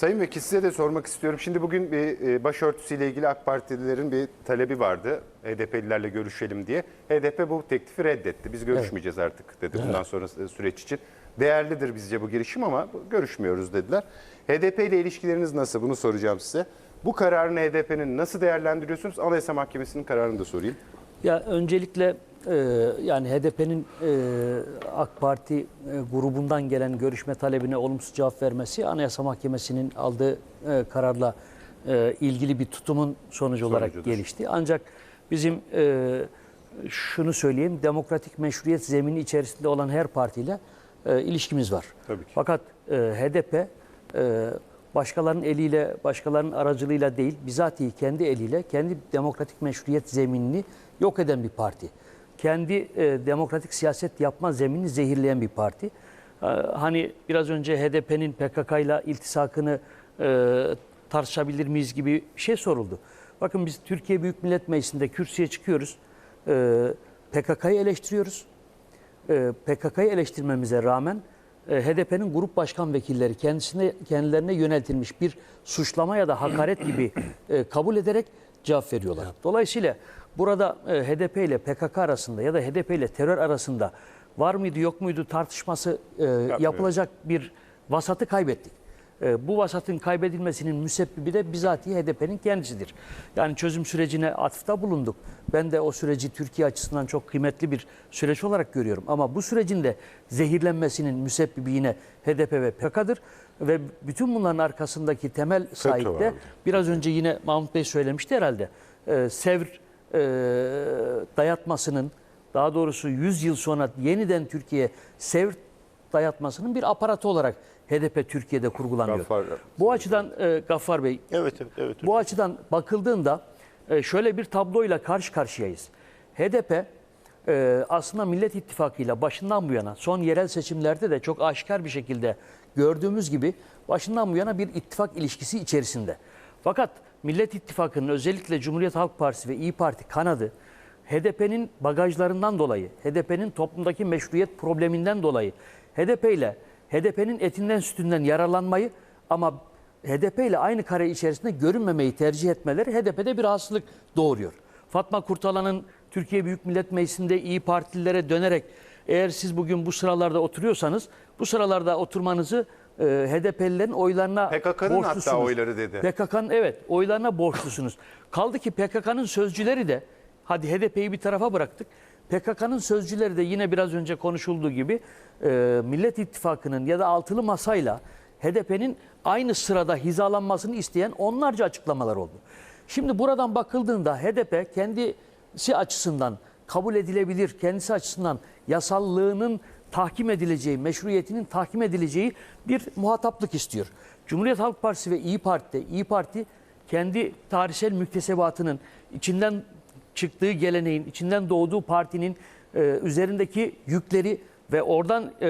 Sayın Vekil size de sormak istiyorum. Şimdi bugün bir e, başörtüsüyle ilgili AK Partililerin bir talebi vardı. HDP'lilerle görüşelim diye. HDP bu teklifi reddetti. Biz görüşmeyeceğiz artık dedi bundan sonra süreç için. Değerlidir bizce bu girişim ama görüşmüyoruz dediler. HDP ile ilişkileriniz nasıl? Bunu soracağım size. Bu kararını HDP'nin nasıl değerlendiriyorsunuz? Anayasa Mahkemesi'nin kararını da sorayım. Ya öncelikle e, yani HDP'nin e, AK Parti e, grubundan gelen görüşme talebine olumsuz cevap vermesi Anayasa Mahkemesi'nin aldığı e, kararla e, ilgili bir tutumun sonucu olarak Sonucudur. gelişti. Ancak bizim e, şunu söyleyeyim demokratik meşruiyet zemini içerisinde olan her partiyle e, ilişkimiz var. Tabii ki. Fakat e, HDP e, başkalarının eliyle, başkalarının aracılığıyla değil, bizatihi kendi eliyle kendi demokratik meşruiyet zeminini yok eden bir parti. Kendi e, demokratik siyaset yapma zeminini zehirleyen bir parti. E, hani biraz önce HDP'nin PKK ile iltisakını e, tartışabilir miyiz gibi bir şey soruldu. Bakın biz Türkiye Büyük Millet Meclisi'nde kürsüye çıkıyoruz. E, PKK'yı eleştiriyoruz. E, PKK'yı eleştirmemize rağmen e, HDP'nin grup başkan vekilleri kendisine kendilerine yöneltilmiş bir suçlama ya da hakaret gibi e, kabul ederek cevap veriyorlar. Dolayısıyla burada e, HDP ile PKK arasında ya da HDP ile terör arasında var mıydı yok muydu tartışması e, yapılacak bir vasatı kaybettik. E, Bu vasatın kaybedilmesinin müsebbibi de bizatihi HDP'nin kendisidir. Yani çözüm sürecine atıfta bulunduk. Ben de o süreci Türkiye açısından çok kıymetli bir süreç olarak görüyorum. Ama bu sürecin de zehirlenmesinin müsebbibi yine HDP ve PKK'dır. Ve bütün bunların arkasındaki temel sahip de biraz önce yine Mahmut Bey söylemişti herhalde. Sevr e, dayatmasının daha doğrusu 100 yıl sonra yeniden Türkiye'ye Sevr dayatmasının bir aparatı olarak HDP Türkiye'de kurgulanıyor. Gaffar- Bu açıdan e, Gaffar Bey, Evet, evet, evet. bu açıdan bakıldığında e, şöyle bir tabloyla karşı karşıyayız. HDP e, aslında Millet İttifakı'yla başından bu yana son yerel seçimlerde de çok aşikar bir şekilde gördüğümüz gibi başından bu yana bir ittifak ilişkisi içerisinde. Fakat Millet İttifakı'nın özellikle Cumhuriyet Halk Partisi ve İyi Parti kanadı HDP'nin bagajlarından dolayı, HDP'nin toplumdaki meşruiyet probleminden dolayı HDP ile HDP'nin etinden sütünden yararlanmayı ama HDP ile aynı kare içerisinde görünmemeyi tercih etmeleri HDP'de bir rahatsızlık doğuruyor. Fatma Kurtalan'ın Türkiye Büyük Millet Meclisi'nde iyi partililere dönerek eğer siz bugün bu sıralarda oturuyorsanız bu sıralarda oturmanızı e, HDP'lilerin oylarına PKK'nın hatta oyları dedi. PKK'nın evet oylarına borçlusunuz. Kaldı ki PKK'nın sözcüleri de hadi HDP'yi bir tarafa bıraktık. PKK'nın sözcüleri de yine biraz önce konuşulduğu gibi e, Millet İttifakı'nın ya da altılı masayla HDP'nin aynı sırada hizalanmasını isteyen onlarca açıklamalar oldu. Şimdi buradan bakıldığında HDP kendisi açısından kabul edilebilir, kendisi açısından yasallığının tahkim edileceği, meşruiyetinin tahkim edileceği bir muhataplık istiyor. Cumhuriyet Halk Partisi ve İyi Parti'de İyi Parti kendi tarihsel müktesebatının içinden çıktığı geleneğin, içinden doğduğu partinin e, üzerindeki yükleri ve oradan e,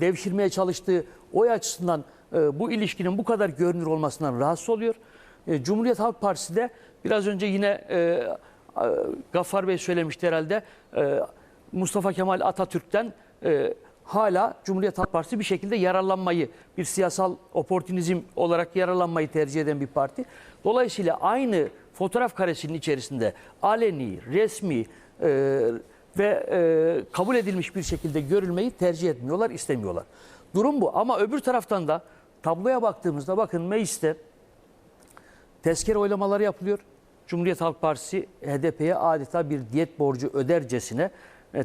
devşirmeye çalıştığı oy açısından e, bu ilişkinin bu kadar görünür olmasından rahatsız oluyor. E, Cumhuriyet Halk Partisi de biraz önce yine e, Gaffar Bey söylemişti herhalde e, Mustafa Kemal Atatürk'ten e, hala Cumhuriyet Halk Partisi bir şekilde yararlanmayı, bir siyasal oportunizm olarak yararlanmayı tercih eden bir parti. Dolayısıyla aynı fotoğraf karesinin içerisinde aleni, resmi e, ve e, kabul edilmiş bir şekilde görülmeyi tercih etmiyorlar, istemiyorlar. Durum bu. Ama öbür taraftan da tabloya baktığımızda bakın mecliste tezkere oylamaları yapılıyor. Cumhuriyet Halk Partisi HDP'ye adeta bir diyet borcu ödercesine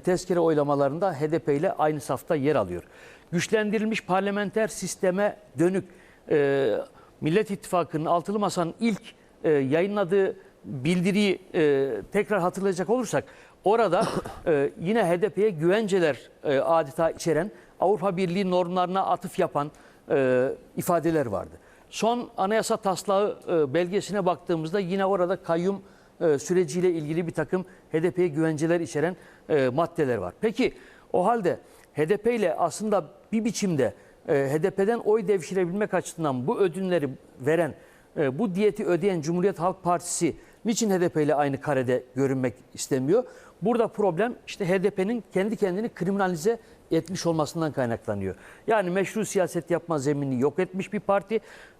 tezkere oylamalarında HDP ile aynı safta yer alıyor. Güçlendirilmiş parlamenter sisteme dönük e, Millet İttifakı'nın altılı masanın ilk e, yayınladığı bildiriyi e, tekrar hatırlayacak olursak orada e, yine HDP'ye güvenceler e, adeta içeren Avrupa Birliği normlarına atıf yapan e, ifadeler vardı. Son anayasa taslağı e, belgesine baktığımızda yine orada kayyum e, süreciyle ilgili bir takım HDP'ye güvenceler içeren e, maddeler var. Peki o halde HDP ile aslında bir biçimde e, HDP'den oy devşirebilmek açısından bu ödünleri veren, e, bu diyeti ödeyen Cumhuriyet Halk Partisi niçin HDP ile aynı karede görünmek istemiyor? burada problem işte HDP'nin kendi kendini kriminalize etmiş olmasından kaynaklanıyor. Yani meşru siyaset yapma zeminini yok etmiş bir parti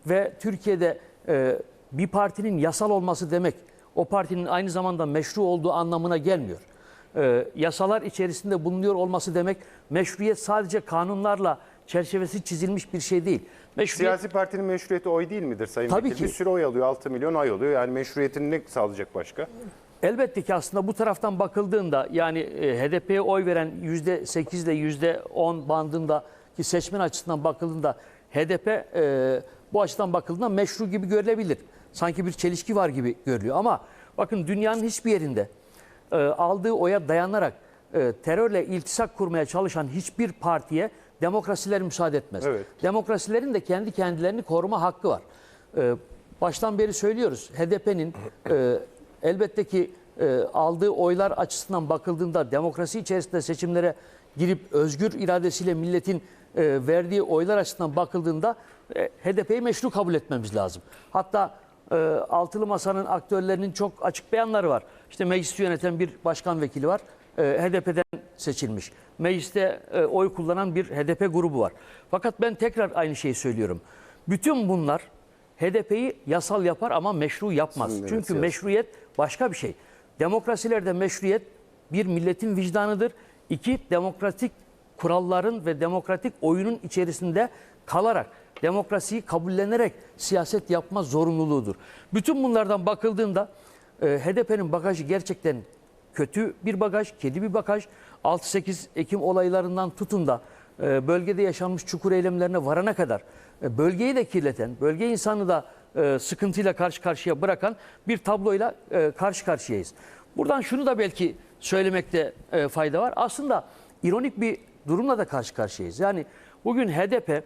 ve Türkiye'de e, bir partinin yasal olması demek o partinin aynı zamanda meşru olduğu anlamına gelmiyor. E, yasalar içerisinde bulunuyor olması demek meşruiyet sadece kanunlarla çerçevesi çizilmiş bir şey değil. Meşruiyet Siyasi partinin meşruiyeti oy değil midir Sayın Tabii Vekil? ki. Bir sürü oy alıyor, 6 milyon oy alıyor. Yani meşruiyetini ne sağlayacak başka? Elbette ki aslında bu taraftan bakıldığında yani e, HDP'ye oy veren %8 ile %10 bandındaki seçmen açısından bakıldığında HDP e, bu açıdan bakıldığında meşru gibi görülebilir. Sanki bir çelişki var gibi görülüyor ama bakın dünyanın hiçbir yerinde e, aldığı oya dayanarak e, terörle iltisak kurmaya çalışan hiçbir partiye demokrasiler müsaade etmez. Evet. Demokrasilerin de kendi kendilerini koruma hakkı var. Ee, baştan beri söylüyoruz. HDP'nin e, elbette ki e, aldığı oylar açısından bakıldığında demokrasi içerisinde seçimlere girip özgür iradesiyle milletin e, verdiği oylar açısından bakıldığında e, HDP'yi meşru kabul etmemiz lazım. Hatta e, Altılı Masa'nın aktörlerinin çok açık beyanları var. İşte meclisi yöneten bir başkan vekili var. E, HDP'den seçilmiş. Mecliste e, oy kullanan bir HDP grubu var. Fakat ben tekrar aynı şeyi söylüyorum. Bütün bunlar HDP'yi yasal yapar ama meşru yapmaz. Evet, Çünkü siyasi. meşruiyet başka bir şey. Demokrasilerde meşruiyet bir milletin vicdanıdır. İki demokratik kuralların ve demokratik oyunun içerisinde kalarak demokrasiyi kabullenerek siyaset yapma zorunluluğudur. Bütün bunlardan bakıldığında e, HDP'nin bagajı gerçekten kötü bir bagaj, kedi bir bagaj. 6-8 Ekim olaylarından tutun da e, bölgede yaşanmış çukur eylemlerine varana kadar e, bölgeyi de kirleten, bölge insanı da e, sıkıntıyla karşı karşıya bırakan bir tabloyla e, karşı karşıyayız. Buradan şunu da belki söylemekte e, fayda var. Aslında ironik bir durumla da karşı karşıyayız. Yani bugün HDP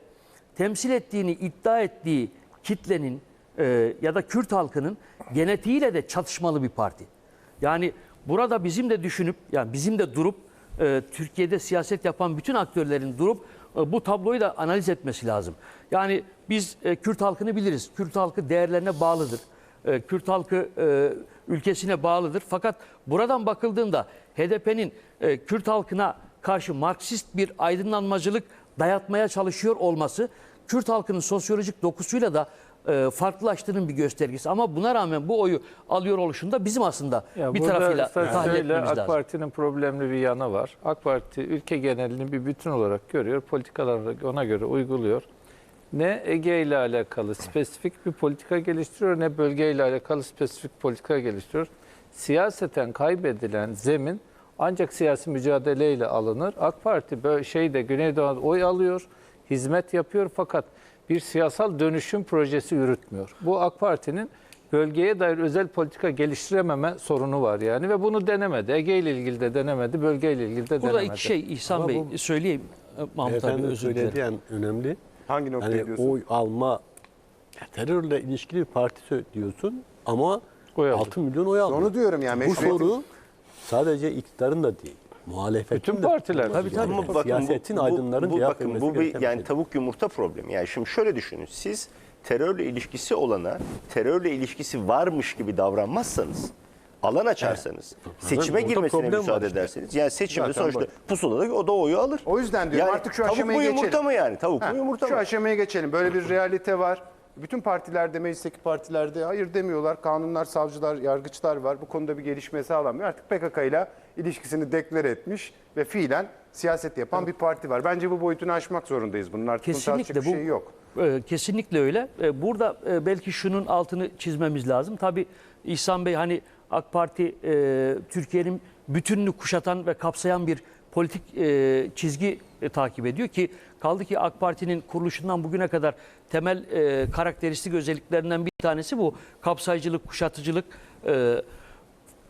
temsil ettiğini iddia ettiği kitlenin e, ya da Kürt halkının genetiğiyle de çatışmalı bir parti. Yani burada bizim de düşünüp yani bizim de durup e, Türkiye'de siyaset yapan bütün aktörlerin durup e, bu tabloyu da analiz etmesi lazım. Yani biz e, Kürt halkını biliriz. Kürt halkı değerlerine bağlıdır. E, Kürt halkı e, ülkesine bağlıdır. Fakat buradan bakıldığında HDP'nin e, Kürt halkına karşı Marksist bir aydınlanmacılık dayatmaya çalışıyor olması Kürt halkının sosyolojik dokusuyla da e, farklılaştığının bir göstergesi. Ama buna rağmen bu oyu alıyor oluşunda bizim aslında Ya bir tarafıyla tahlil etmemiz AK lazım. Parti'nin problemli bir yanı var. AK Parti ülke genelini bir bütün olarak görüyor, politikalarını ona göre uyguluyor. Ne Ege ile alakalı spesifik bir politika geliştiriyor ne bölge ile alakalı spesifik politika geliştiriyor. Siyaseten kaybedilen zemin ancak siyasi mücadeleyle alınır. AK Parti böyle şeyde Güneydoğu'da oy alıyor, hizmet yapıyor fakat bir siyasal dönüşüm projesi yürütmüyor. Bu AK Parti'nin bölgeye dair özel politika geliştirememe sorunu var yani ve bunu denemedi. Ege ile ilgili de denemedi, bölge ile ilgili de Burada denemedi. iki şey İhsan Ama Bey bu- söyleyeyim. E, Mahmut abi özür dilerim. önemli. Hangi noktayı Yani diyorsun? oy alma terörle ilişkili bir parti diyorsun ama Oy aldı. 6 milyon oy aldı. Onu diyorum yani, Bu soru sadece iktidarın da değil. Muhalefetin Bütün de partiler. Tabii, tabii. Yani Ama bakın siyasetin bu, aydınların bu, bakın bu bir yani şey. tavuk yumurta problemi. Yani şimdi şöyle düşünün. Siz terörle ilişkisi olana terörle ilişkisi varmış gibi davranmazsanız alan açarsanız, seçime orada girmesine müsaade işte. ederseniz, yani seçimde Zaten sonuçta bu. pusulada o da oyu alır. O yüzden diyorum yani artık şu tavuk aşamaya mu yumurta geçelim. mı yani? Tavuk Ha, mu yumurta şu mı? aşamaya geçelim. Böyle bir realite var. Bütün partilerde, meclisteki partilerde hayır demiyorlar. Kanunlar, savcılar, yargıçlar var. Bu konuda bir gelişme sağlanmıyor. Artık PKK ile ilişkisini deklar etmiş ve fiilen siyaset yapan bir parti var. Bence bu boyutunu aşmak zorundayız. Bunun artık Kesinlikle bir bu şey yok. e, kesinlikle öyle. E, burada e, belki şunun altını çizmemiz lazım. Tabii İhsan Bey hani AK Parti e, Türkiye'nin bütününü kuşatan ve kapsayan bir politik e, çizgi e, takip ediyor ki kaldı ki AK Parti'nin kuruluşundan bugüne kadar temel e, karakteristik özelliklerinden bir tanesi bu kapsayıcılık, kuşatıcılık. E,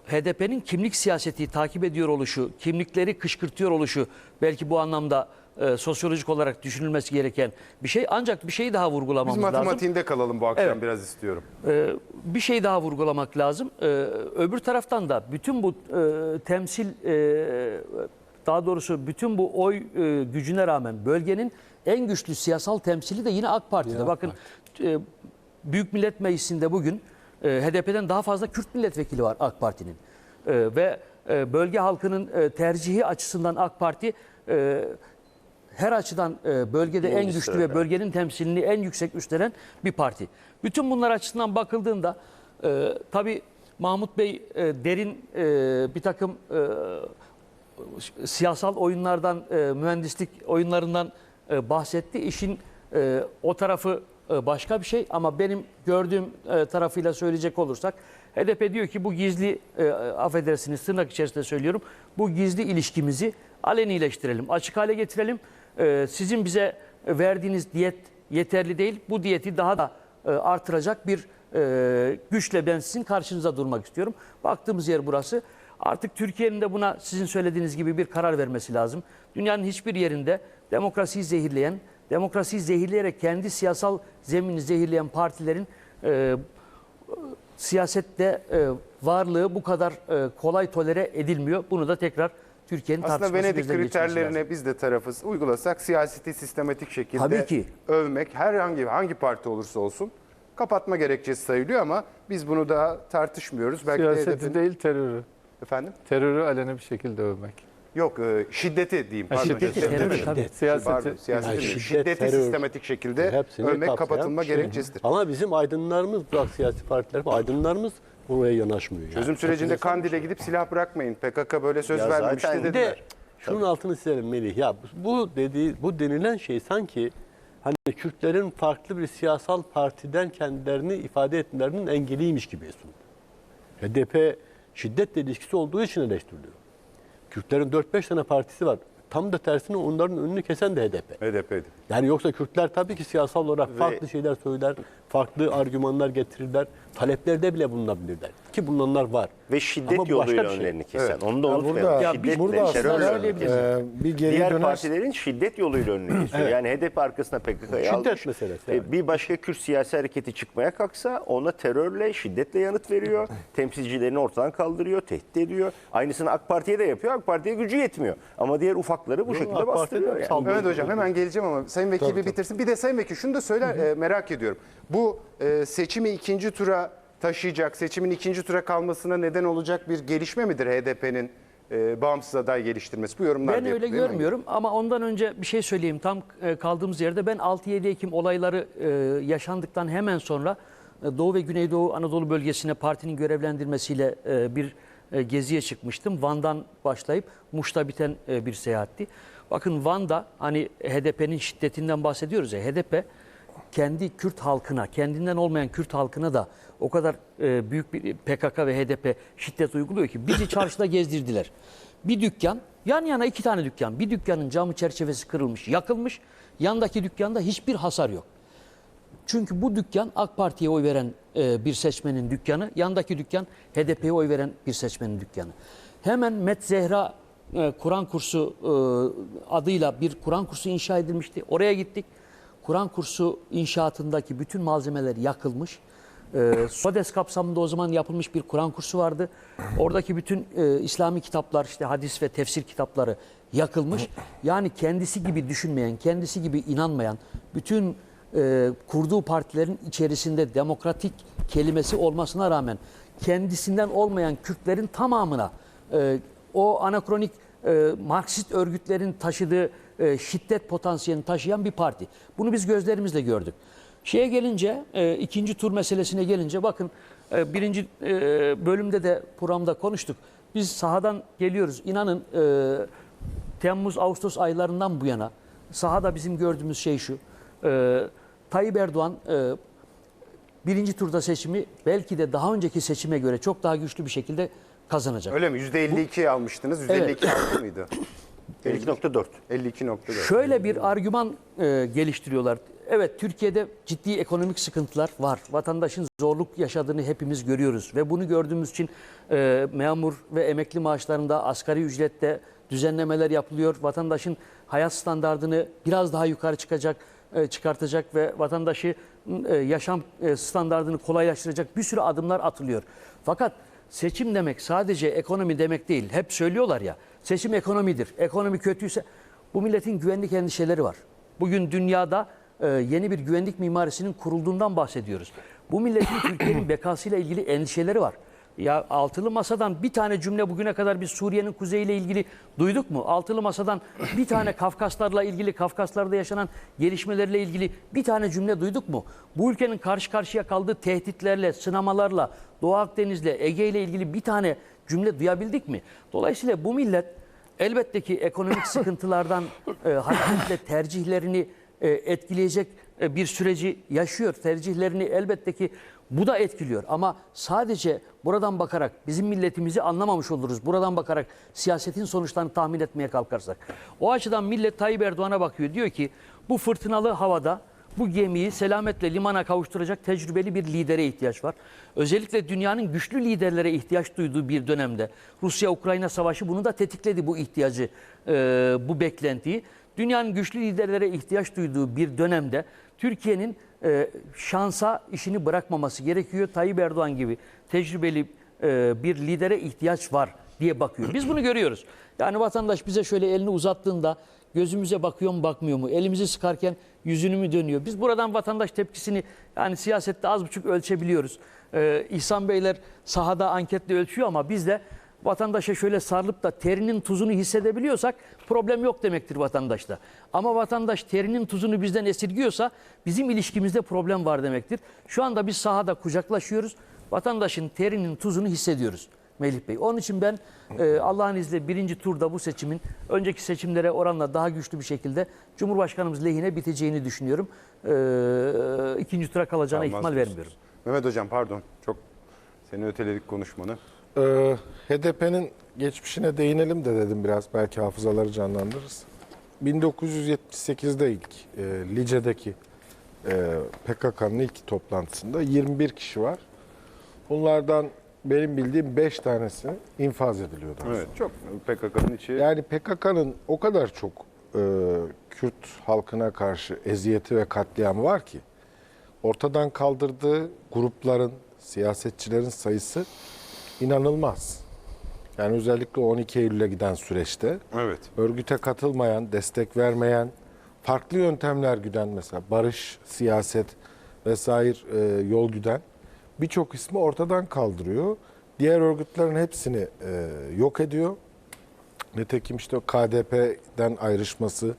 HDP'nin kimlik siyaseti takip ediyor oluşu, kimlikleri kışkırtıyor oluşu belki bu anlamda e, sosyolojik olarak düşünülmesi gereken bir şey. Ancak bir şey daha Biz vurgulamamız lazım. matematiğinde kalalım bu akşam Evet. biraz istiyorum. Ee, bir şey daha vurgulamak lazım. Ee, öbür taraftan da bütün bu e, temsil, e, daha doğrusu bütün bu oy e, gücüne rağmen bölgenin en güçlü siyasal temsili de yine AK Parti'de. AK Bakın e, Büyük Millet Meclisi'nde bugün e, HDP'den daha fazla Kürt milletvekili var AK Parti'nin. E, ve e, bölge halkının e, tercihi açısından AK Parti e, her açıdan e, bölgede en güçlü ve bölgenin temsilini en yüksek üstlenen bir parti. Bütün bunlar açısından bakıldığında e, tabii Mahmut Bey e, derin e, bir takım e, siyasal oyunlardan, e, mühendislik oyunlarından e, bahsetti. İşin e, o tarafı e, başka bir şey ama benim gördüğüm e, tarafıyla söyleyecek olursak HDP diyor ki bu gizli, e, affedersiniz tırnak içerisinde söylüyorum, bu gizli ilişkimizi alenileştirelim, açık hale getirelim. E, sizin bize verdiğiniz diyet yeterli değil, bu diyeti daha da e, artıracak bir e, güçle ben sizin karşınıza durmak istiyorum. Baktığımız yer burası. Artık Türkiye'nin de buna sizin söylediğiniz gibi bir karar vermesi lazım. Dünyanın hiçbir yerinde demokrasiyi zehirleyen, demokrasiyi zehirleyerek kendi siyasal zeminini zehirleyen partilerin e, siyasette e, varlığı bu kadar e, kolay tolere edilmiyor. Bunu da tekrar Türkiye'nin Aslında tartışması Venedik geçirmesi lazım. kriterlerine biz de tarafız. Uygulasak siyaseti sistematik şekilde Tabii ki. övmek herhangi hangi parti olursa olsun kapatma gerekçesi sayılıyor ama biz bunu daha tartışmıyoruz. Belki de Siyaseti hedefin- değil terörü. Efendim? Terörü aleni bir şekilde övmek. Yok e, şiddeti diyeyim. Ha, Pardon. şiddeti, Şiddeti. terörü, Şiddeti. tabii. Siyaseti. Pardon, siyaseti Yani şiddet, Şiddeti terör, sistematik şekilde övmek kapsayan kapatılma şey. gerekçesidir. Ama bizim aydınlarımız bırak siyasi partiler, aydınlarımız buraya yanaşmıyor. Yani. Çözüm sürecinde Kandil'e gidip silah bırakmayın. PKK böyle söz Ya vermemişti dediler. de şunun altını çizelim Melih. Ya bu dediği, bu denilen şey sanki hani Kürtlerin farklı bir siyasal partiden kendilerini ifade etmelerinin engeliymiş gibi sundu. HDP şiddetle ilişkisi olduğu için eleştiriliyor. Kürtlerin 4-5 tane partisi var. Tam da tersine onların önünü kesen de HDP. HDP'di. Yani yoksa Kürtler tabii ki siyasal olarak Ve- farklı şeyler söyler, farklı argümanlar getirirler, taleplerde bile bulunabilirler. Ki bulunanlar var. Ve şiddet Ama bu başka yoluyla bir şey. önlerini kesen. Evet. Onu da Ya unutmayalım. burada, Ya Şiddetle, biz- burada terörle aslında önlerini kesen. e, bir geri Diğer döner. partilerin şiddet yoluyla önünü kesiyor. Yani HDP arkasına PKK'yı Şiddet almış. meselesi E, yani. Bir başka Kürt siyasi hareketi çıkmaya kalksa ona terörle, şiddetle yanıt veriyor. Temsilcilerini ortadan kaldırıyor, tehdit ediyor. Aynısını AK Parti'ye de yapıyor. AK Parti'ye gücü yetmiyor. Ama diğer ufakları bu şekilde AK Parti'de bastırıyor. Yani. saldırı- Evet hocam hemen geleceğim ama Sayın Vekil bir bitirsin. Bir de Sayın Vekil şunu da söyle e, merak ediyorum. Bu e, seçimi ikinci tura taşıyacak, seçimin ikinci tura kalmasına neden olacak bir gelişme midir HDP'nin e, bağımsız aday geliştirmesi? Bu yorumlar Ben öyle görmüyorum ama ondan önce bir şey söyleyeyim. Tam e, kaldığımız yerde ben 6-7 Ekim olayları e, yaşandıktan hemen sonra e, Doğu ve Güneydoğu Anadolu bölgesine partinin görevlendirmesiyle e, bir e, geziye çıkmıştım. Van'dan başlayıp Muş'ta biten e, bir seyahatti. Bakın Van'da hani HDP'nin şiddetinden bahsediyoruz ya HDP kendi Kürt halkına, kendinden olmayan Kürt halkına da o kadar e, büyük bir PKK ve HDP şiddet uyguluyor ki bizi çarşıda gezdirdiler. Bir dükkan, yan yana iki tane dükkan. Bir dükkanın camı çerçevesi kırılmış, yakılmış. Yandaki dükkanda hiçbir hasar yok. Çünkü bu dükkan AK Parti'ye oy veren e, bir seçmenin dükkanı, yandaki dükkan HDP'ye oy veren bir seçmenin dükkanı. Hemen Met Zehra e, Kur'an kursu e, adıyla bir Kur'an kursu inşa edilmişti. Oraya gittik. Kur'an kursu inşaatındaki bütün malzemeler yakılmış. E, SODES kapsamında o zaman yapılmış bir Kur'an kursu vardı. Oradaki bütün e, İslami kitaplar, işte hadis ve tefsir kitapları yakılmış. Yani kendisi gibi düşünmeyen, kendisi gibi inanmayan, bütün e, kurduğu partilerin içerisinde demokratik kelimesi olmasına rağmen kendisinden olmayan Kürtlerin tamamına e, o anakronik e, Marksist örgütlerin taşıdığı e, şiddet potansiyelini taşıyan bir parti. Bunu biz gözlerimizle gördük. Şeye gelince, e, ikinci tur meselesine gelince bakın e, birinci e, bölümde de programda konuştuk. Biz sahadan geliyoruz. İnanın e, Temmuz, Ağustos aylarından bu yana sahada bizim gördüğümüz şey şu. E, Tayyip Erdoğan e, birinci turda seçimi belki de daha önceki seçime göre çok daha güçlü bir şekilde kazanacak. Öyle mi? %52 almıştınız. %52 Evet. mıydı? 52.4. 52.4. Şöyle bir argüman e, geliştiriyorlar. Evet Türkiye'de ciddi ekonomik sıkıntılar var. Vatandaşın zorluk yaşadığını hepimiz görüyoruz. Ve bunu gördüğümüz için e, memur ve emekli maaşlarında asgari ücrette düzenlemeler yapılıyor. Vatandaşın hayat standartını biraz daha yukarı çıkacak, e, çıkartacak ve vatandaşı e, yaşam e, standartını kolaylaştıracak bir sürü adımlar atılıyor. Fakat seçim demek sadece ekonomi demek değil. Hep söylüyorlar ya seçim ekonomidir. Ekonomi kötüyse bu milletin güvenlik endişeleri var. Bugün dünyada e, yeni bir güvenlik mimarisinin kurulduğundan bahsediyoruz. Bu milletin Türkiye'nin bekasıyla ilgili endişeleri var. Ya altılı masadan bir tane cümle bugüne kadar biz Suriye'nin kuzeyiyle ilgili duyduk mu? Altılı masadan bir tane Kafkaslarla ilgili, Kafkaslarda yaşanan gelişmelerle ilgili bir tane cümle duyduk mu? Bu ülkenin karşı karşıya kaldığı tehditlerle, sınamalarla, Doğu Akdeniz'le, Ege ile ilgili bir tane cümle duyabildik mi? Dolayısıyla bu millet elbette ki ekonomik sıkıntılardan e, hareketle tercihlerini e, etkileyecek e, bir süreci yaşıyor. Tercihlerini elbette ki bu da etkiliyor. Ama sadece buradan bakarak bizim milletimizi anlamamış oluruz. Buradan bakarak siyasetin sonuçlarını tahmin etmeye kalkarsak. O açıdan millet Tayyip Erdoğan'a bakıyor. Diyor ki bu fırtınalı havada bu gemiyi selametle limana kavuşturacak tecrübeli bir lidere ihtiyaç var. Özellikle dünyanın güçlü liderlere ihtiyaç duyduğu bir dönemde Rusya-Ukrayna savaşı bunu da tetikledi bu ihtiyacı, e, bu beklentiyi. Dünyanın güçlü liderlere ihtiyaç duyduğu bir dönemde Türkiye'nin e, şansa işini bırakmaması gerekiyor. Tayyip Erdoğan gibi tecrübeli e, bir lidere ihtiyaç var diye bakıyor. Biz bunu görüyoruz. Yani vatandaş bize şöyle elini uzattığında gözümüze bakıyor mu bakmıyor mu? Elimizi sıkarken yüzünü mü dönüyor? Biz buradan vatandaş tepkisini yani siyasette az buçuk ölçebiliyoruz. Ee, İhsan Beyler sahada anketle ölçüyor ama biz de vatandaşa şöyle sarılıp da terinin tuzunu hissedebiliyorsak problem yok demektir vatandaşta. Ama vatandaş terinin tuzunu bizden esirgiyorsa bizim ilişkimizde problem var demektir. Şu anda biz sahada kucaklaşıyoruz. Vatandaşın terinin tuzunu hissediyoruz. Melih Bey. Onun için ben e, Allah'ın izniyle birinci turda bu seçimin önceki seçimlere oranla daha güçlü bir şekilde Cumhurbaşkanımız lehine biteceğini düşünüyorum. E, ikinci tura kalacağına Kalmaz ihtimal diyorsunuz. vermiyorum. Mehmet Hocam pardon. Çok seni öteledik konuşmanı. Ee, HDP'nin geçmişine değinelim de dedim biraz belki hafızaları canlandırırız. 1978'de ilk e, Lice'deki e, PKK'nın ilk toplantısında 21 kişi var. Bunlardan benim bildiğim 5 tanesi infaz ediliyordu. aslında. Evet. Çok PKK'nın içi. Yani PKK'nın o kadar çok e, Kürt halkına karşı eziyeti ve katliamı var ki ortadan kaldırdığı grupların, siyasetçilerin sayısı inanılmaz. Yani özellikle 12 Eylül'e giden süreçte Evet. örgüte katılmayan, destek vermeyen, farklı yöntemler güden mesela barış, siyaset vesaire e, yol güden birçok ismi ortadan kaldırıyor. Diğer örgütlerin hepsini e, yok ediyor. Nitekim işte o KDP'den ayrışması,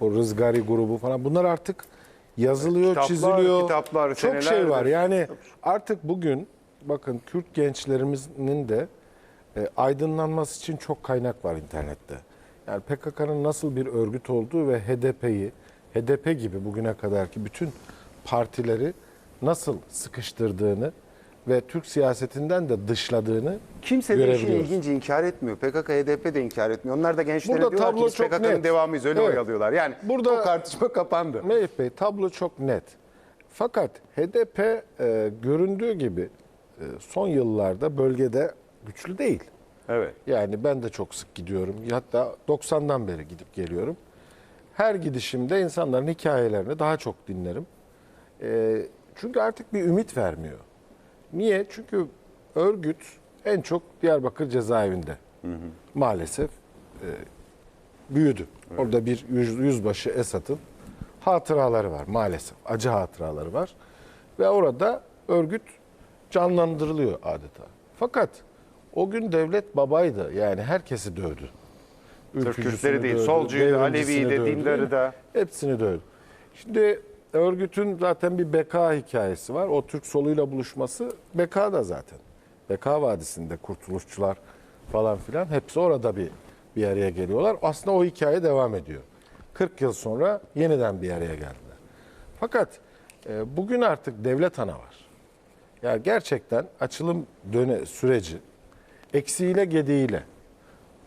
o Rızgari grubu falan bunlar artık yazılıyor, Kitaplar, çiziliyor. kitaplar, Çok şey var. Yani artık bugün bakın Kürt gençlerimizin de e, aydınlanması için çok kaynak var internette. Yani PKK'nın nasıl bir örgüt olduğu ve HDP'yi, HDP gibi bugüne kadarki bütün partileri nasıl sıkıştırdığını ve Türk siyasetinden de dışladığını Kimse de işin görebiliyoruz. ilginci inkar etmiyor. PKK, HDP de inkar etmiyor. Onlar da gençlere Burada diyorlar ki tablo biz çok PKK'nın net. devamıyız öyle Evet. oyalıyorlar. Yani Burada- bu tartışma kapandı. Melih Bey tablo çok net. Fakat HDP e, göründüğü gibi e, son yıllarda bölgede güçlü değil. Evet. Yani ben de çok sık gidiyorum. Hatta 90'dan beri gidip geliyorum. Her gidişimde insanların hikayelerini daha çok dinlerim. E, çünkü artık bir ümit vermiyor. Niye? Çünkü örgüt en çok Diyarbakır cezaevinde. Maalesef e, büyüdü. Orada bir yüz- yüzbaşı Esat'ın hatıraları var maalesef. Acı hatıraları var. Ve orada örgüt canlandırılıyor adeta. Fakat o gün devlet babaydı. Yani herkesi dövdü. Ülkücüsünü Kürtleri değil, dövdü, solcuyu, devrimcisini Alevi'yi de, dindarı da. Hepsini dövdü. Şimdi örgütün zaten bir beka hikayesi var. O Türk soluyla buluşması beka da zaten. Beka Vadisi'nde kurtuluşçular falan filan hepsi orada bir bir araya geliyorlar. Aslında o hikaye devam ediyor. 40 yıl sonra yeniden bir araya geldiler. Fakat e, bugün artık devlet ana var. Yani gerçekten açılım döne süreci eksiğiyle gediğiyle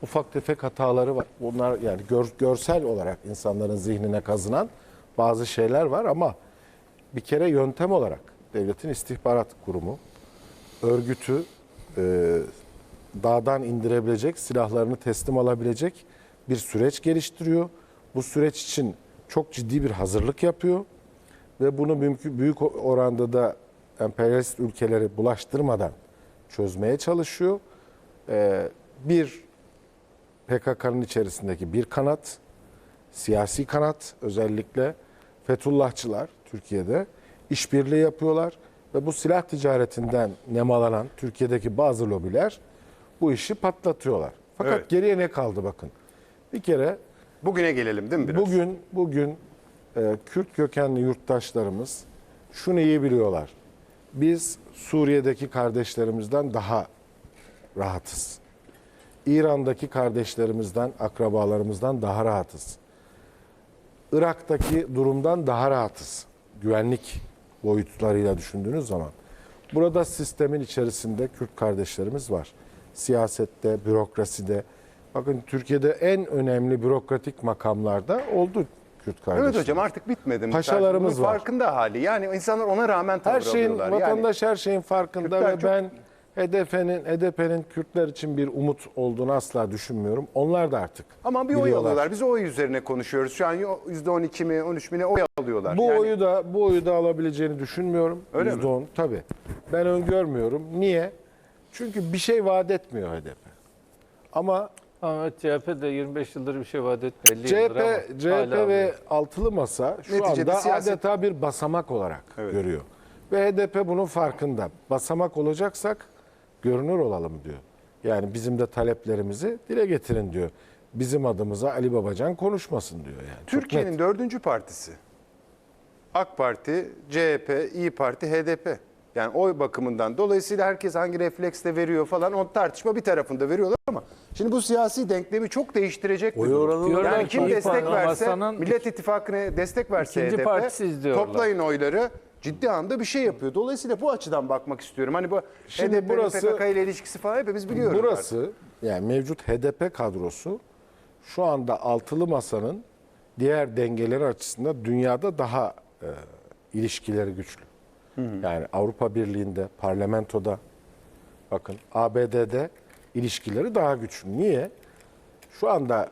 ufak tefek hataları var. Bunlar yani gör- görsel olarak insanların zihnine kazınan bazı şeyler var ama bir kere yöntem olarak devletin istihbarat kurumu örgütü e, dağdan indirebilecek, silahlarını teslim alabilecek bir süreç geliştiriyor. Bu süreç için çok ciddi bir hazırlık yapıyor ve bunu mümkün büyük oranda da emperyalist ülkeleri bulaştırmadan çözmeye çalışıyor. E, bir PKK'nın içerisindeki bir kanat, siyasi kanat özellikle Fethullahçılar Türkiye'de işbirliği yapıyorlar Ve bu silah ticaretinden nemalanan Türkiye'deki bazı lobiler bu işi patlatıyorlar. Fakat Evet. geriye ne kaldı bakın. Bir kere Bugüne gelelim değil mi biraz? Bugün bugün e, Kürt kökenli yurttaşlarımız şunu iyi biliyorlar. Biz Suriye'deki kardeşlerimizden daha rahatız. İran'daki kardeşlerimizden, akrabalarımızdan daha rahatız. Irak'taki durumdan daha rahatız. Güvenlik boyutlarıyla düşündüğünüz zaman. Burada sistemin içerisinde Kürt kardeşlerimiz var. Siyasette, bürokraside. Bakın Türkiye'de en önemli bürokratik makamlarda oldu Kürt kardeşler. Evet hocam artık bitmedi mi? Paşalarımız Bunun var. farkında hali. Yani insanlar ona rağmen tavır Her şeyin alıyorlar. Vatandaş her şeyin farkında Kürtler ve çok- ben HDP'nin HDP'nin Kürtler için bir umut olduğunu asla düşünmüyorum. Onlar da artık ama bir oy biliyorlar. alıyorlar. Biz o oy üzerine konuşuyoruz. Şu an %12 mi 13 mi ne oy alıyorlar. Bu Yani oyu da bu oyu da alabileceğini düşünmüyorum. Öyle mi? %10 tabii. Ben öngörmüyorum. Niye? Çünkü bir şey vaat etmiyor HDP. Ama Ahmet CHP de 25 yıldır bir şey vaat etti. 50 yıldır ama CHP, CHP hala ve alıyor. altılı masa şu Neticede anda siyaset- adeta bir basamak olarak Evet. görüyor. Ve HDP bunun farkında. Basamak olacaksak görünür olalım diyor. Yani bizim de taleplerimizi dile getirin diyor. Bizim adımıza Ali Babacan konuşmasın diyor yani. Türkiye'nin dördüncü partisi. AK Parti, CHP, İyi Parti, HDP. Yani oy bakımından. Dolayısıyla herkes hangi refleksle veriyor falan o tartışma bir tarafında veriyorlar ama şimdi bu siyasi denklemi çok değiştirecek Oy oranı- Yani ki kim destek verse, Millet İttifakı'na destek verse HDP, toplayın oyları ciddi anda bir şey yapıyor. Dolayısıyla bu açıdan bakmak istiyorum. Hani bu Şimdi HDP'nin burası- PKK ile ilişkisi falan hepimiz biliyoruz. Burası yani mevcut HDP kadrosu şu anda altılı masanın diğer dengeleri açısından dünyada daha e, ilişkileri güçlü. Yani Avrupa Birliği'nde, parlamentoda, bakın ABD'de ilişkileri daha güçlü. Niye? Şu anda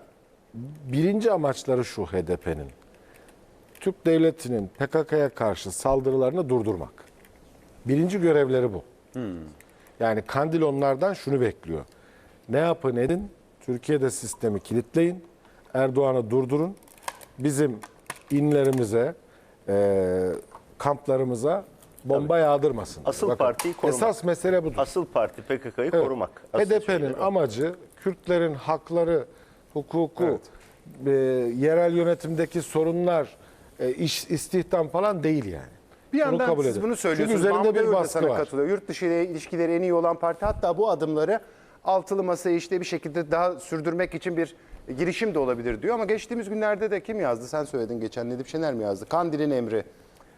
birinci amaçları şu HDP'nin. Türk devletinin PKK'ya karşı saldırılarını durdurmak. Birinci görevleri bu. Yani Kandil onlardan şunu bekliyor. Ne yapın edin, Türkiye'de sistemi kilitleyin, Erdoğan'ı durdurun, bizim inlerimize, e, kamplarımıza bomba yağdırmasın. Asıl partiyi korumak. Esas mesele budur. Asıl parti PKK'yı Evet. korumak. HDP'nin o. amacı Kürtlerin hakları, hukuku, e, yerel yönetimdeki sorunlar, e, iş istihdam falan değil yani. Bir Bunu yandan kabul siz edin. bunu söylüyorsunuz. Çünkü üzerinde Mahmut bir baskı sana var. katılıyor. Yurt dışı ile ilişkileri en iyi olan parti hatta bu adımları altılı masayı işte bir şekilde daha sürdürmek için bir girişim de olabilir diyor. Ama geçtiğimiz günlerde de kim yazdı? Sen söyledin geçen Nedip Şener mi yazdı? Kandil'in emri.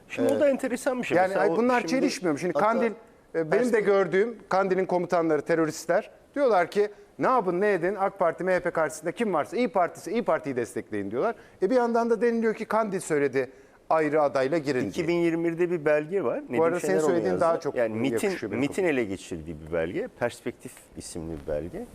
Şimdi o da enteresan bir şey. Yani Mesela ay o bunlar şimdi- çelişmiyor mu? Şimdi Hatta Kandil, e, benim de gördüğüm Kandil'in komutanları teröristler diyorlar ki ne yapın ne edin AK Parti MHP karşısında kim varsa İyi Partisi İyi Parti'yi destekleyin diyorlar. E bir yandan da deniliyor ki Kandil söyledi ayrı adayla girin diye. 2021'de bir belge var. Nedim arada senin söylediğin yazdı. daha çok yani MIT'in, MIT'in ele geçirdiği bir belge. Perspektif isimli bir belge.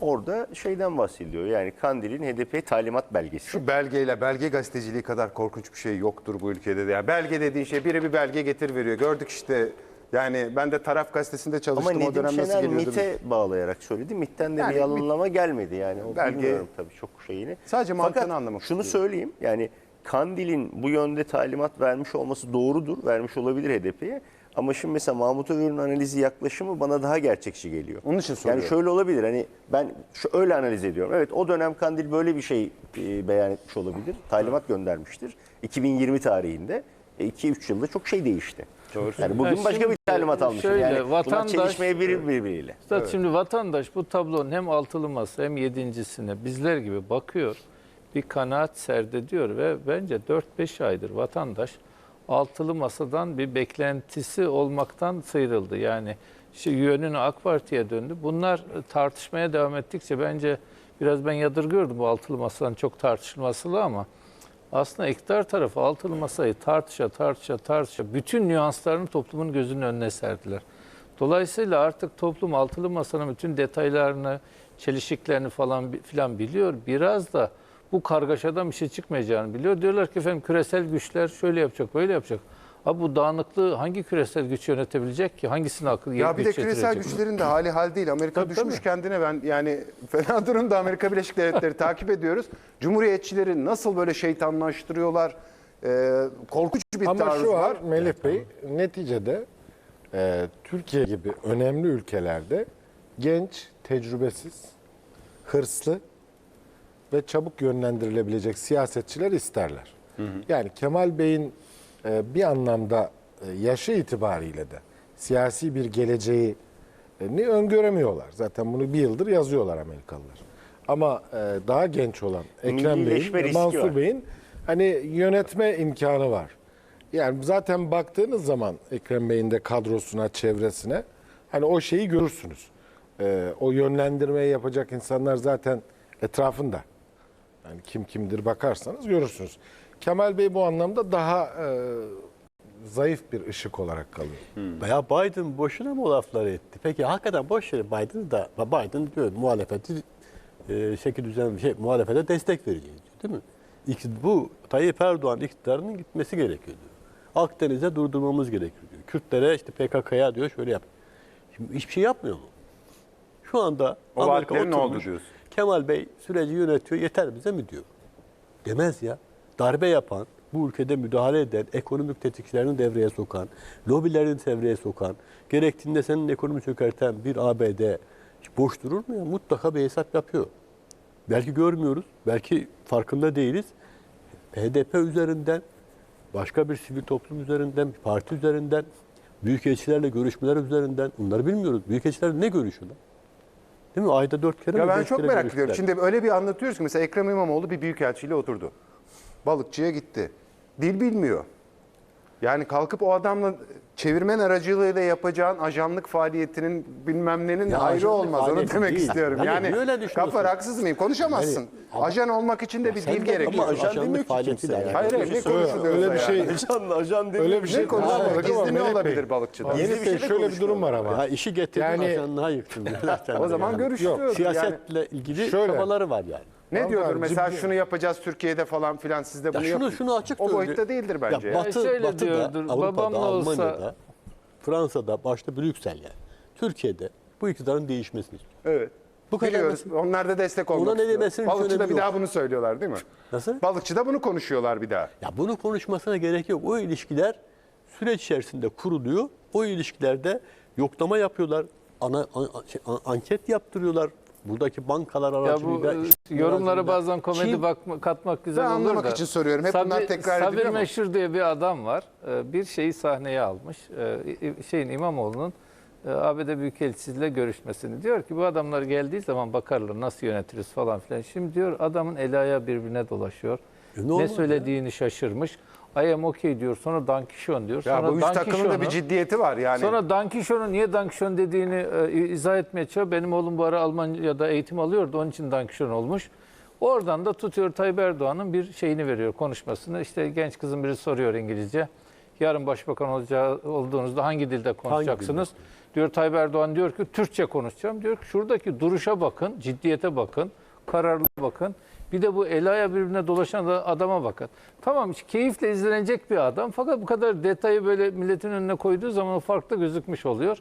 Orada şeyden bahsediyor. Yani Kandil'in HDP talimat belgesi. Şu belgeyle belge gazeteciliği kadar korkunç bir şey yoktur bu ülkede de. Yani belge dediğin şey biri bir belge getir veriyor. Gördük işte yani ben de taraf gazetesinde Ama çalıştım o Nedim dönem nasıl Şener geliyordu. MIT'e bağlayarak söyledi. MIT'ten de Yani bir alınlama gelmedi yani. O Belge- bilmiyorum tabii çok şeyini. Sadece mantığını Fakat anlamak şunu istiyorum. söyleyeyim. Yani Kandil'in bu yönde talimat vermiş olması doğrudur. Vermiş olabilir HDP'ye. Ama şimdi mesela Mahmut Övür'ün analizi yaklaşımı bana daha gerçekçi geliyor. Onun için Yani soruyorum. şöyle olabilir hani ben şu öyle analiz ediyorum. Evet o dönem Kandil böyle bir şey e, beyan etmiş olabilir. Talimat göndermiştir. 2020 tarihinde 2-3 yılda çok şey değişti. Yani bugün Ya başka bir talimat almış. şöyle, yani bunlar vatandaş- çelişmeyebilir birbiriyle. Üstad şimdi vatandaş bu tablonun hem altılı masa hem yedincisine bizler gibi bakıyor. Bir kanaat serdediyor ve bence 4-5 aydır vatandaş altılı masadan bir beklentisi olmaktan sıyrıldı. Yani işte yönünü AK Parti'ye döndü. Bunlar tartışmaya devam ettikçe bence biraz ben yadırgıyordum bu altılı masanın çok tartışılmasını ama aslında iktidar tarafı altılı masayı tartışa tartışa tartışa bütün nüanslarını toplumun gözünün önüne serdiler. Dolayısıyla artık toplum altılı masanın bütün detaylarını, çelişiklerini falan filan biliyor. Biraz da bu kargaşadan bir şey çıkmayacağını biliyor. Diyorlar ki efendim küresel güçler şöyle yapacak, böyle yapacak. Abi bu dağınıklığı hangi küresel güç yönetebilecek ki? Hangisini akıl Ya bir de küresel güçlerin de hali hal değil. Amerika Tabii, düşmüş tabii. kendine ben yani fena durumda Amerika Birleşik Devletleri takip ediyoruz. Cumhuriyetçileri nasıl böyle şeytanlaştırıyorlar. Ee, korkunç bir Ama taarruz şu var. var Melih Bey, neticede e, Türkiye gibi önemli ülkelerde genç, tecrübesiz, hırslı ve çabuk yönlendirilebilecek siyasetçiler isterler. Yani Kemal Bey'in bir anlamda e, yaşı itibariyle de siyasi bir geleceği e, ni öngöremiyorlar. Zaten bunu bir yıldır yazıyorlar Amerikalılar. Ama e, daha genç olan Ekrem Bey'in ve Mansur. Bey'in hani yönetme imkanı var. Yani zaten baktığınız zaman Ekrem Bey'in de kadrosuna, çevresine hani o şeyi görürsünüz. E, o yönlendirmeyi yapacak insanlar zaten etrafında. Yani kim kimdir bakarsanız görürsünüz. Kemal Bey bu anlamda daha e, zayıf bir ışık olarak kalıyor. Veya Biden boşuna mı o lafları etti? Peki hakikaten boş yere Biden da Biden diyor muhalefeti e, şekil düzen şey muhalefete destek vereceğiz diyor, değil mi? İki, bu Tayyip Erdoğan iktidarının gitmesi gerekiyor diyor. Akdeniz'e durdurmamız gerekiyor diyor. Kürtlere işte PKK'ya diyor şöyle yap. Şimdi hiçbir şey yapmıyor mu? Şu anda O Amerika vaatlerin ne oldu diyorsun? Kemal Bey süreci yönetiyor yeter bize mi diyor. Demez ya. Darbe yapan, bu ülkede müdahale eden, ekonomik tetikçilerini devreye sokan, lobilerini devreye sokan, gerektiğinde senin ekonomi çökerten bir ABD boş durur mu ya? Mutlaka bir hesap yapıyor. Belki görmüyoruz, belki farkında değiliz. HDP üzerinden, başka bir sivil toplum üzerinden, bir parti üzerinden, büyükelçilerle görüşmeler üzerinden, bunları bilmiyoruz. Büyükelçiler ne görüşüyorlar? Değil mi? Ayda dört kere Ya mi, ben beş çok kere merak görüştüler? ediyorum. Şimdi öyle bir anlatıyoruz ki mesela Ekrem İmamoğlu bir büyükelçiyle oturdu. Balıkçıya gitti. Dil bilmiyor. Yani kalkıp o adamla çevirmen aracılığıyla yapacağın ajanlık faaliyetinin bilmem nenin Ya ayrı olmaz. Onu demek değil. istiyorum. Yani Yani, düşünüyorsun? Gafar haksız mıyım? Konuşamazsın. ama- Ajan olmak için de bir dil gerekiyor. Ama ajan Ajanlık demiyor ki faaliyeti kimse. de yani. yani. Hayır hayır ne konuşuluyor? öyle bir şey Ajan, ajan demiyor. öyle bir şey ama Gizli ne olabilir balıkçıda? Gizli bir şey de şöyle bir durum var ama. Ya işi getirdin Yani- ajanlığa yıktın. O zaman görüşüyoruz. Yani Siyasetle ilgili çabaları var yani. Ne Vallahi diyordur mesela ciddi- şunu yapacağız Türkiye'de falan filan siz de bunu Ya şunu yapın. şunu açık O söyle. boyutta değildir bence. Ya Batı, şöyle Batı'da, diyordur, Avrupa'da, da olsa- Almanya'da, Fransa'da, başta Brüksel yani. Türkiye'de bu iktidarın değişmesini istiyor. Evet. Bu kadar Biliyoruz. basit. Onlar da destek olmak Ona ne istiyor. demesinin hiç Balıkçıda önemi bir yok. daha bunu söylüyorlar değil mi? Nasıl? Balıkçıda bunu konuşuyorlar bir daha. Ya bunun konuşmasına gerek yok. O ilişkiler süreç içerisinde kuruluyor. O ilişkilerde yoklama yapıyorlar. Ana, an- şey, an- anket yaptırıyorlar. Buradaki bankalar Ya bu aracılığıyla. e, işte yorumlara aracılığıyla. bazen komedi Çin- bakma, katmak güzel Ben olur anlamak da. için soruyorum. Hep bunlar tekrar Sabir ediliyor ama. Meşhur diye bir adam var. Ee, Bir şeyi sahneye almış. Ee, Şeyin İmamoğlu'nun e, ABD Büyükelçisiyle görüşmesini. Diyor ki bu adamlar geldiği zaman bakarlar nasıl yönetiriz falan filan. Şimdi diyor adamın eli ayağı birbirine dolaşıyor. E ne ne söylediğini şaşırmış. I am okay diyor. Sonra Dankishon diyor. Ya Sonra bu üç takımın da bir ciddiyeti var yani. Sonra Dankishon'un niye Dankishon dediğini e, izah etmeye çalışıyor. Benim oğlum bu ara Almanya'da eğitim alıyordu. Onun için Dankishon olmuş. Oradan da tutuyor Tayyip Erdoğan'ın bir şeyini veriyor konuşmasını. İşte genç kızın biri soruyor İngilizce. Yarın başbakan olacağı, olduğunuzda hangi dilde konuşacaksınız? Diyor Tayyip Erdoğan diyor ki Türkçe konuşacağım. Diyor ki şuradaki duruşa bakın, ciddiyete bakın, kararlı bakın. Bir de bu el ayağı birbirine dolaşan da adama bakın. Tamam keyifle izlenecek bir adam fakat bu kadar detayı böyle milletin önüne koyduğu zaman farklı gözükmüş oluyor.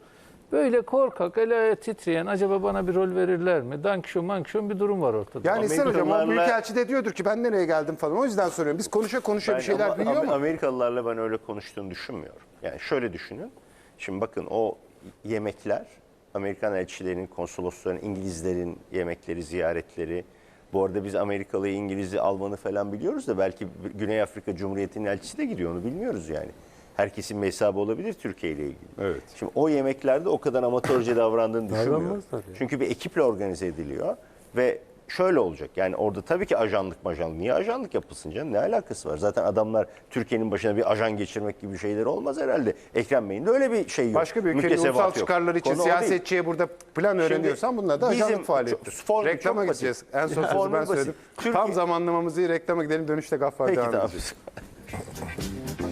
Böyle korkak, el ayağı titreyen acaba bana bir rol verirler mi? Dankşon mankşon bir durum var ortada. Yani İhsan Hocam o Amerikalılarla- Büyükelçi de diyordur ki ben nereye geldim falan. O yüzden soruyorum. Biz konuşa konuşa Ben bir şeyler ama büyüyor Am- mu? Amerikalılarla ben öyle konuştuğunu düşünmüyorum. Yani şöyle düşünün. Şimdi bakın o yemekler, Amerikan elçilerinin, konsolosların, İngilizlerin yemekleri, ziyaretleri. Bu arada biz Amerikalı'yı, İngiliz'i, Alman'ı falan biliyoruz da belki Güney Afrika Cumhuriyeti'nin elçisi de gidiyor onu bilmiyoruz yani. Herkesin bir hesabı olabilir Türkiye ile ilgili. Evet. Şimdi o yemeklerde o kadar amatörce davrandığını düşünmüyorum. Çünkü bir ekiple organize ediliyor ve şöyle olacak. Yani orada tabii ki ajanlık majanlık. Niye ajanlık yapılsın canım? Ne alakası var? Zaten adamlar Türkiye'nin başına bir ajan geçirmek gibi şeyler olmaz herhalde. Ekrem Bey'in de öyle bir şey yok. Başka bir ülkenin ulusal yok. çıkarları için Konu siyasetçiye burada plan öğreniyorsan bunlar da ajanlık faaliyettir. Reklama basit. gideceğiz. En son sözü ben söyledim. Türkiye- Tam zamanlamamızı reklama gidelim dönüşte Gaffar devam edeceğiz.